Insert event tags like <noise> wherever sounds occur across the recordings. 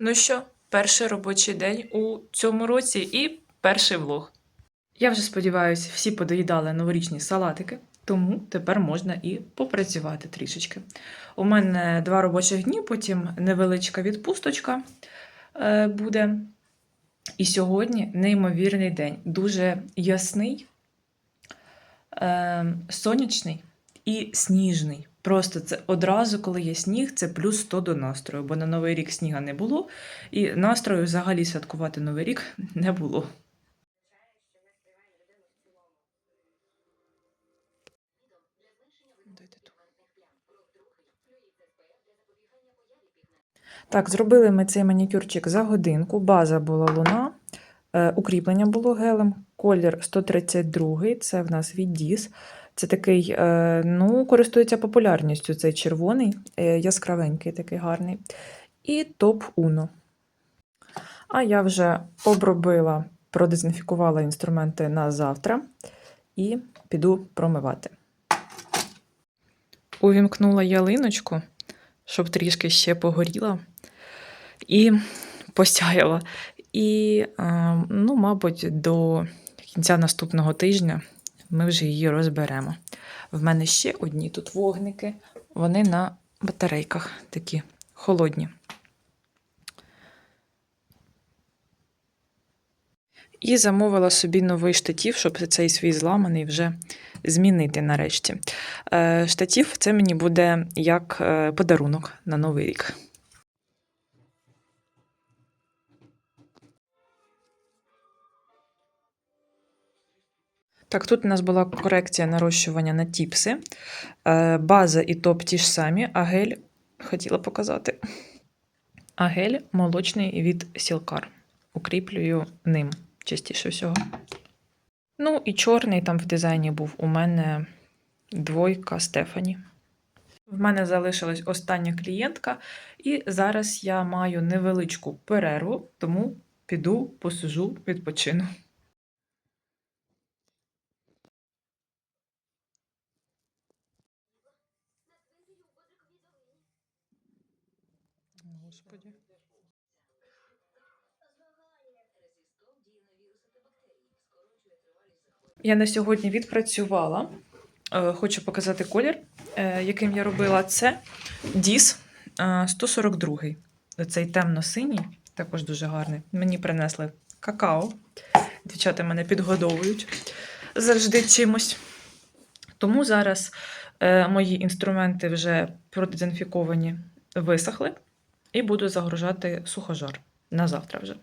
Ну що, перший робочий день у цьому році і перший влог. Я вже сподіваюся, всі подоїдали новорічні салатики, тому тепер можна і попрацювати трішечки. У мене два робочих дні, потім невеличка відпусточка е, буде. І сьогодні неймовірний день, дуже ясний, е, сонячний і сніжний. Просто це одразу, коли є сніг, це плюс 100 до настрою, бо на Новий рік сніга не було, і настрою взагалі святкувати Новий рік <laughs> не було. Так, зробили ми цей манікюрчик за годинку. База була луна, е, укріплення було гелем, колір 132, це в нас від Діс. Це такий, е, ну, користується популярністю цей червоний, е, яскравенький, такий гарний. І топ Uno. А я вже обробила, продезінфікувала інструменти на завтра і піду промивати. Увімкнула ялиночку, щоб трішки ще погоріла, і посяяла. І, е, ну, мабуть, до кінця наступного тижня ми вже її розберемо. В мене ще одні тут вогники, вони на батарейках такі холодні. І замовила собі новий штатів, щоб цей свій зламаний вже змінити нарешті. Е, Штатів це мені буде як е, подарунок на Новий рік. Так, тут у нас була корекція нарощування на тіпси. Е, База і топ ті ж самі, а гель хотіла показати. А гель молочний від Сілкар. Укріплюю ним частіше всього. Ну, і чорний там в дизайні був у мене двойка Стефані. В мене залишилась остання клієнтка, і зараз я маю невеличку перерву, тому піду, посижу, відпочину. Я на сьогодні відпрацювала. Е, Хочу показати колір, е, яким я робила. Це Діс 142. Цей темно-синій, також дуже гарний. Мені принесли какао. Дівчата мене підгодовують завжди чимось. Тому зараз е, мої інструменти вже продезінфіковані, висохли, і буду загружати сухожар на завтра вже.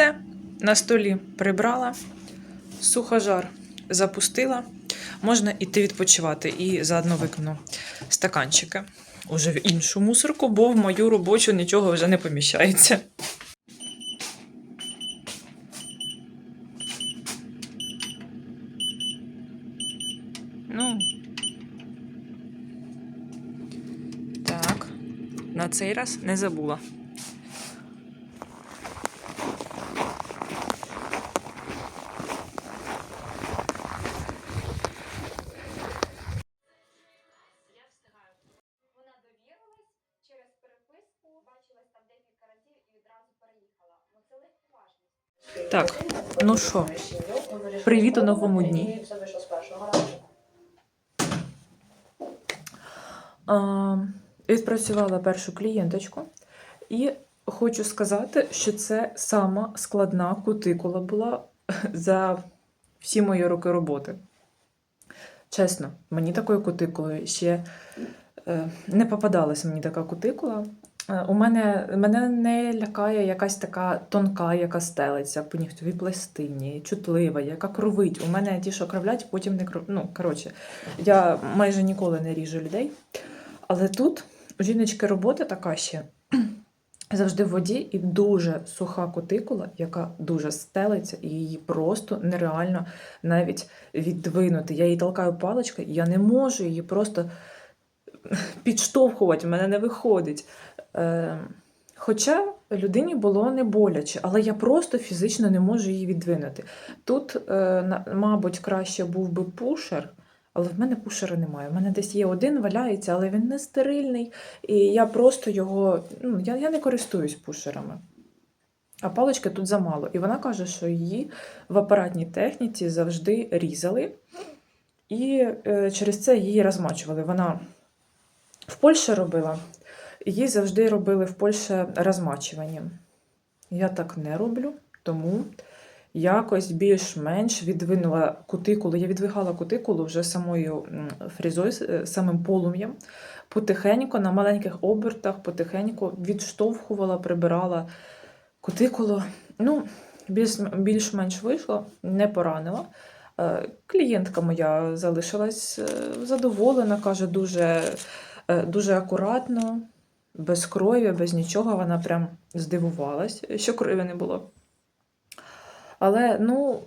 Все, на столі прибрала, сухожар запустила. Можна іти відпочивати і заодно викину стаканчики уже в іншу мусорку, бо в мою робочу нічого вже не поміщається. Ну. Так. На цей раз не забула. Так, ну що, привіт у новому дні. А, відпрацювала першу клієнточку, і хочу сказати, що це сама складна кутикула була <laughs> за всі мої роки роботи. Чесно, мені такою кутикулою ще е, не попадалася мені така кутикула. Е, У мене мене не лякає якась така тонка, яка стелиться по нігтовій пластині, чутлива, яка кровить. У мене ті, що кровлять, потім не кров... Ну, коротше, я майже ніколи не ріжу людей. Але тут у жіночки робота така ще <clears throat> завжди в воді і дуже суха кутикула, яка дуже стелиться, і її просто нереально навіть віддвинути. Я її толкаю паличкою, я не можу її просто підштовхувати, в мене не виходить. Е, Хоча людині було не боляче, але я просто фізично не можу її віддвинути. Тут, е, мабуть, краще був би пушер, але в мене пушера немає. У мене десь є один, валяється, але він не стерильний. І я просто його. Ну, я, я не користуюсь пушерами. А палички тут замало. І вона каже, що її в апаратній техніці завжди різали, і е, через це її розмачували. Вона в Польщі робила, її завжди робили в Польщі розмачуванням. Я так не роблю, тому якось більш-менш відвинула кутикулу. Я відвигала кутикулу вже самою фрізою, е, самим полум'ям. Потихеньку, на маленьких обертах, потихеньку відштовхувала, прибирала кутикулу. Ну, більш- більш-менш вийшло, не поранила. Е, Клієнтка моя залишилась е, задоволена, каже, дуже, дуже акуратно, без крові, без нічого. Вона прям здивувалась, що крові не було. Але ну,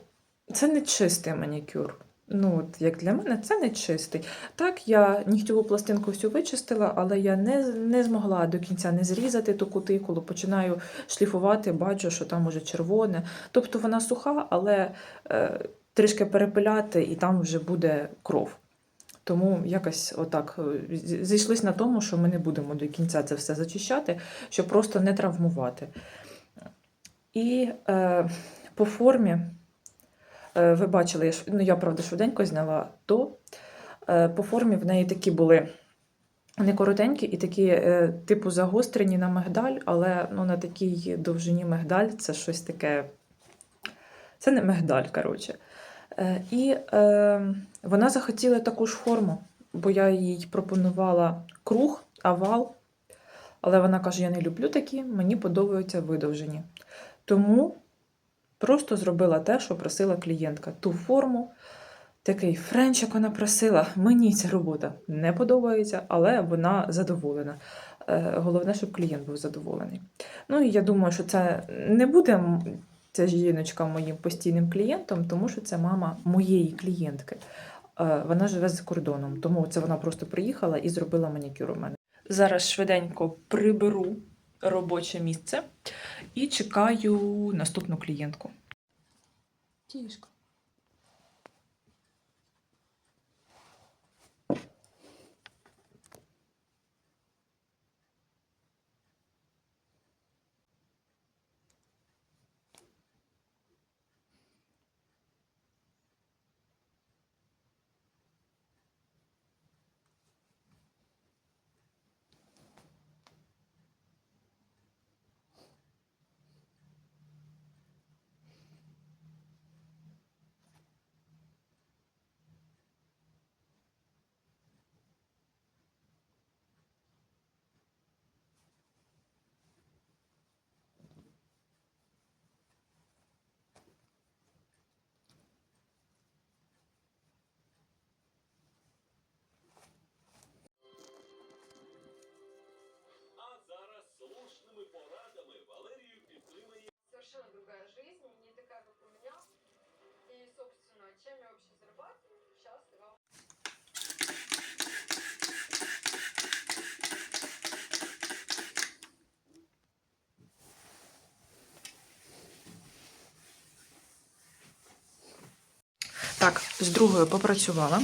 це не чистий манікюр. Ну, от, як для мене, це не чистий. Так, я нігтєву пластинку всю вичистила, але я не, не змогла до кінця не зрізати ту кутикулу, починаю шліфувати, бачу, що там уже червоне. Тобто вона суха, але е, трішки перепиляти, і там вже буде кров. Тому якось отак е, з- зійшлись на тому, що ми не будемо до кінця це все зачищати, щоб просто не травмувати. І е, по формі, е, ви бачили, я, ну, я правда швиденько зняла то. Е, по формі в неї такі були не коротенькі і такі, е, типу, загострені на мигдаль, але ну, на такій довжині мигдаль це щось таке. Це не мигдаль, коротше. Е, і е, вона захотіла таку ж форму, бо я їй пропонувала круг, овал. Але вона каже: я не люблю такі, мені подобаються видовжені. Тому просто зробила те, що просила клієнтка. Ту форму, такий френч, як вона просила. Мені ця робота не подобається, але вона задоволена. Е, Головне, щоб клієнт був задоволений. Ну і я думаю, що це не буде ця жіночка моїм постійним клієнтом, тому що це мама моєї клієнтки. Е, Вона живе за кордоном, тому це вона просто приїхала і зробила манікюр у мене. Зараз швиденько приберу робоче місце і чекаю наступну клієнтку. Тішка. Так, з другою попрацювала.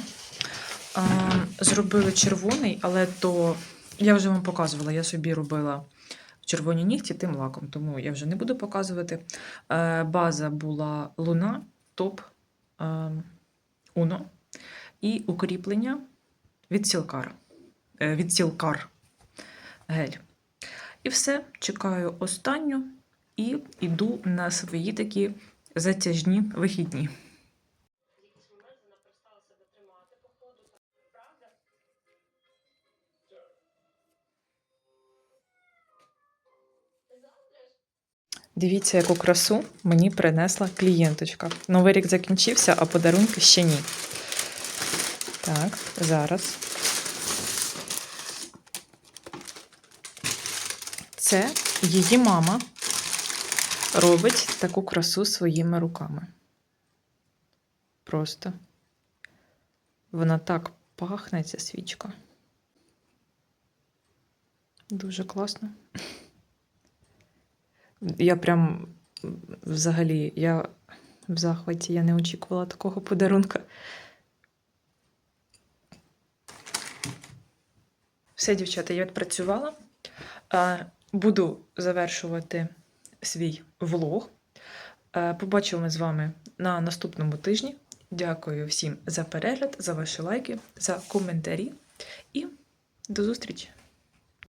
Зробили червоний, але то я вже вам показувала, я собі робила червоні нігті тим лаком, тому я вже не буду показувати. Е, база була луна, топ, е, уно і укріплення від сілкар. Е, від сілкар гель. І все, чекаю останню і йду на свої такі затяжні вихідні. Дивіться, яку красу мені принесла клієнточка. Новий рік закінчився, а подарунки ще ні. Так, зараз. Це її мама робить таку красу своїми руками. Просто. Вона так пахне, ця свічка. Дуже класно. Я прям взагалі, я в захваті, я не очікувала такого подарунка. Все, дівчата, я відпрацювала. Е, Буду завершувати свій влог. Е, Побачимо з вами на наступному тижні. Дякую всім за перегляд, за ваші лайки, за коментарі і до зустрічі!